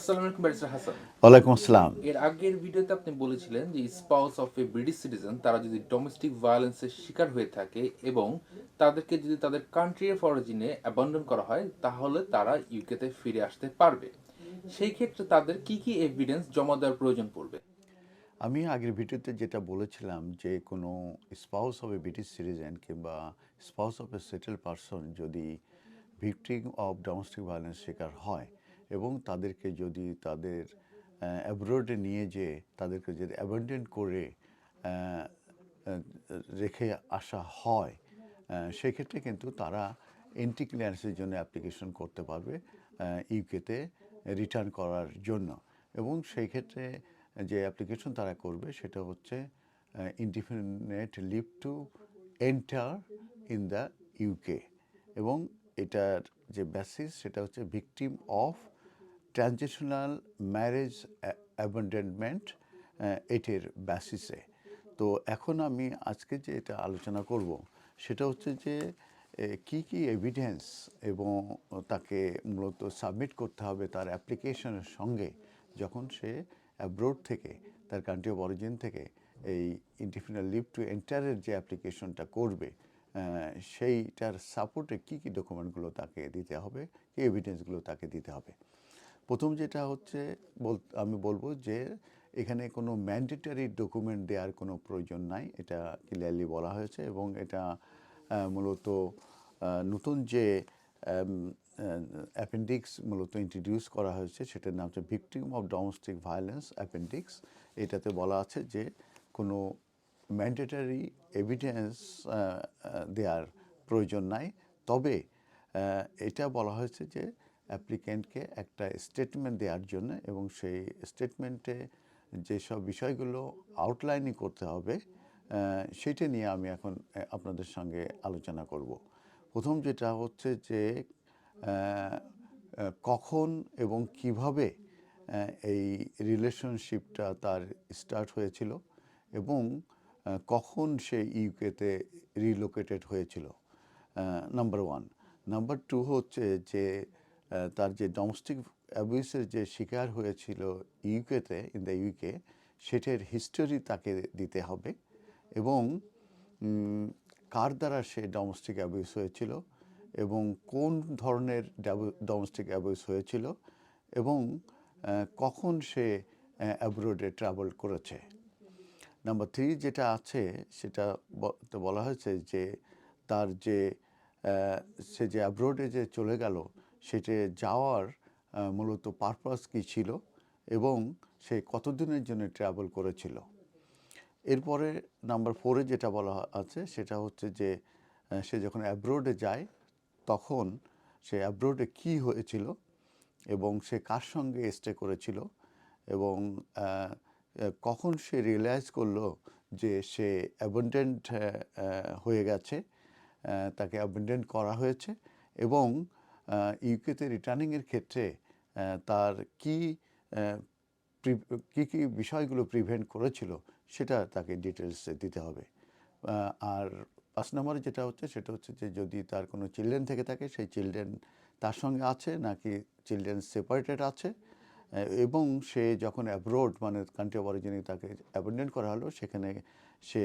আসসালামু আলাইকুম ব্যারিস্টার হাসান। ওয়ালাইকুম আসসালাম। এর আগের ভিডিওতে আপনি বলেছিলেন যে spouse of a British citizen তারা যদি ডোমেস্টিক ভায়োলেন্সের শিকার হয়ে থাকে এবং তাদেরকে যদি তাদের কান্ট্রি অফ অরিজিনে অ্যাবান্ডন করা হয় তাহলে তারা ইউকেতে ফিরে আসতে পারবে। সেই ক্ষেত্রে তাদের কি কি এভিডেন্স জমা দেওয়ার প্রয়োজন পড়বে? আমি আগের ভিডিওতে যেটা বলেছিলাম যে কোনো spouse of a British citizen কিংবা spouse of a settle person যদি ভিকটিম অফ ডোমেস্টিক ভায়োলেন্স শিকার হয় এবং তাদেরকে যদি তাদের অ্যাব্রোডে নিয়ে যেয়ে তাদেরকে যদি অ্যাবান্ডেন করে রেখে আসা হয় সেক্ষেত্রে কিন্তু তারা এন্টি ক্লিয়ারেন্সের জন্য অ্যাপ্লিকেশন করতে পারবে ইউকেতে রিটার্ন করার জন্য। এবং সেই ক্ষেত্রে যে অ্যাপ্লিকেশন তারা করবে সেটা হচ্ছে indefinite leave to enter in the UK এবং এটার যে বেসিস সেটা হচ্ছে victim of transitional marriage abandonment এটির বেসিসে তো এখন আমি আজকে যে এটা আলোচনা করব, সেটা হচ্ছে যে কি কি এভিডেন্স এবং তাকে মূলত সাবমিট করতে হবে তার অ্যাপ্লিকেশনের সঙ্গে যখন সে অ্যাব্রোড থেকে, তার কান্ট্রি অফ অরিজিন থেকে এই ইন্ডিফিনাল লিভ টু এন্টারের যে অ্যাপ্লিকেশনটা করবে সেইটার সাপোর্টে কী কী ডকুমেন্টগুলো তাকে দিতে হবে, কী এভিডেন্সগুলো তাকে দিতে হবে। প্রথম যেটা হচ্ছে, বল, আমি বলব যে এখানে কোনো ম্যান্ডেটারি ডকুমেন্ট দেওয়ার কোনো প্রয়োজন নাই। এটা ক্লিয়ারলি বলা হয়েছে এবং এটা মূলত নতুন যে অ্যাপেন্ডিক্স মূলত ইন্ট্রোডিউস করা হয়েছে, সেটার নাম হচ্ছে victim of domestic violence appendix এটাতে বলা আছে যে কোনো ম্যান্ডেটারি এভিডেন্স দেওয়ার প্রয়োজন নাই। তবে এটা বলা হয়েছে যে অ্যাপ্লিক্যান্টকে একটা স্টেটমেন্ট দেওয়ার জন্য এবং সেই স্টেটমেন্টে যেসব বিষয়গুলো আউটলাইনই করতে হবে সেটা নিয়ে আমি এখন আপনাদের সঙ্গে আলোচনা করব। প্রথম যেটা হচ্ছে যে কখন এবং কীভাবে এই রিলেশনশিপটা তার স্টার্ট হয়েছিল এবং কখন সে ইউকেতে রিলোকেটেড হয়েছিল নাম্বার ওয়ান নাম্বার টু হচ্ছে যে তার যে ডোমেস্টিক অ্যাবিউসের যে শিকার হয়েছিল ইউকেতে ইন দ্য ইউকে সেটার হিস্টোরি তাকে দিতে হবে এবং কার দ্বারা সে ডোমেস্টিক অ্যাবিউস হয়েছিল এবং কোন ধরনের ডোমেস্টিক অ্যাবিউস হয়েছিল এবং কখন সে অ্যাব্রোডে ট্রাভেল করেছে। নাম্বার থ্রি যেটা আছে, সেটা তো বলা হয়েছে যে তার যে সে যে অ্যাব্রোডে যে চলে গেল সেটা যাওয়ার মূলত পারপাস কী ছিল এবং সে কতদিনের জন্য ট্রাভেল করেছিল। এরপরে নাম্বার ফোরে যেটা বলা আছে সেটা হচ্ছে যে সে যখন অ্যাব্রোডে যায়, তখন সে অ্যাব্রোডে কী হয়েছিল এবং সে কার সঙ্গে স্টে করেছিল এবং কখন সে রিয়েলাইজ করল যে সে অ্যাবন্ডেন্ট হয়ে গেছে তাকে অ্যাবন্ডেন্ট করা হয়েছে এবং ইউকেতে রিটার্নিংয়ের ক্ষেত্রে তার কি কী কী বিষয়গুলো প্রিভেন্ট করেছিল সেটা তাকে ডিটেলসে দিতে হবে। আর পাঁচ নম্বরে যেটা হচ্ছে সেটা হচ্ছে যে যদি তার কোনো চিলড্রেন থেকে থাকে, সেই চিলড্রেন তার সঙ্গে আছে নাকি চিলড্রেন সেপারেটেড আছে? এবং সে যখন অ্যাব্রোড মানে কান্ট্রি অফ অরিজিনে তাকে অ্যাবন্ডেন্ট করা হলো, সেখানে সে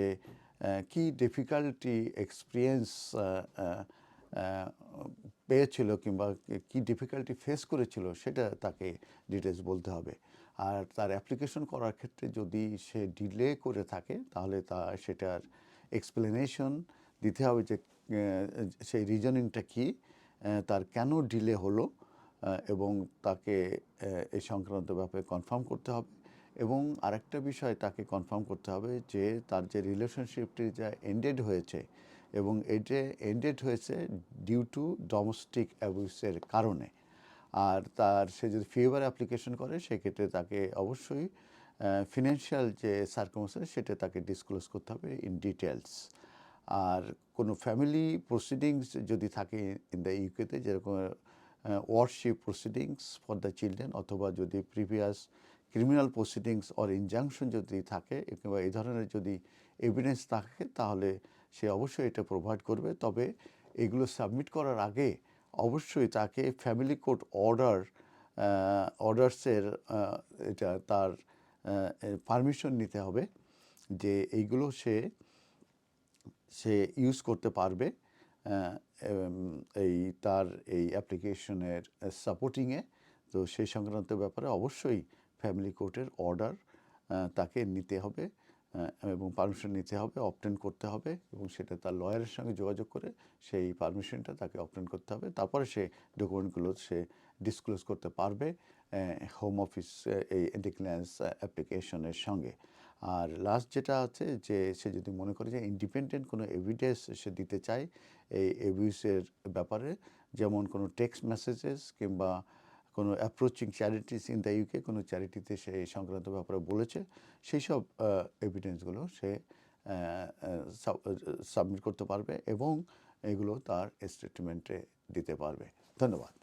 কি ডিফিকাল্টি এক্সপিরিয়েন্স পেয়েছিল কিংবা কি ডিফিকাল্টি ফেস করেছিল সেটা তাকে ডিটেলস বলতে হবে। আর তার অ্যাপ্লিকেশন করার ক্ষেত্রে যদি সে ডিলে করে থাকে, তাহলে তা, সেটার এক্সপ্লেনেশন দিতে হবে যে সেই রিজনিংটা কী তার কেন ডিলে হলো এবং তাকে এই সংক্রান্ত ব্যাপারে কনফার্ম করতে হবে। এবং আরেকটা বিষয় তাকে কনফার্ম করতে হবে যে, তার যে রিলেশনশিপটি যা এন্ডেড হয়েছে এবং এটা এন্ডেড হয়েছে ডিউ টু ডোমেস্টিক অ্যাবিউসের কারণে। আর তার, সে যদি ফেভার অ্যাপ্লিকেশন করে, সেক্ষেত্রে তাকে অবশ্যই ফিনান্সিয়াল যে সার্কমস্টেন্স সেটা তাকে ডিসক্লোজ করতে হবে ইন ডিটেলস আর কোনো ফ্যামিলি প্রসিডিংস যদি থাকে ইন দ্য ইউকেতে যেরকম wardship proceedings for the children অথবা যদি previous criminal proceedings or injunction যদি থাকে কিংবা এই ধরনের যদি এভিডেন্স থাকে, তাহলে সে অবশ্যই এটা প্রোভাইড করবে। তবে এগুলো সাবমিট করার আগে অবশ্যই তাকে ফ্যামিলি কোর্ট অর্ডার অর্ডার্সের এটা তার পারমিশন নিতে হবে যে এইগুলো সে সে ইউজ করতে পারবে এই তার এই অ্যাপ্লিকেশনের সাপোর্টিংয়ে তো সেই সংক্রান্ত ব্যাপারে অবশ্যই ফ্যামিলি কোর্টের অর্ডার তাকে নিতে হবে। এবং পারমিশন নিতে হবে অপটেন করতে হবে এবং সেটা তার লয়ারের সঙ্গে যোগাযোগ করে সেই পারমিশনটা তাকে অপটেন করতে হবে। তারপরে সে ডকুমেন্টগুলো সে ডিসক্লোজ করতে পারবে হোম অফিস এই এন্টিক্লেন্স অ্যাপ্লিকেশনের সঙ্গে। আর লাস্ট যেটা আছে যে সে যদি মনে করে যে ইন্ডিপেন্ডেন্ট কোনো এভিডেন্স সে দিতে চায়, এই অ্যাবিউসের ব্যাপারে, যেমন কোনো টেক্সট মেসেজেস কিংবা কোনো approaching charities in the UK কোনো চ্যারিটিতে সে এই সংক্রান্ত ব্যাপারে বলেছে, সেই সব এভিডেন্সগুলো সে সাবমিট করতে পারবে এবং এগুলো তার স্টেটমেন্টে দিতে পারবে। ধন্যবাদ।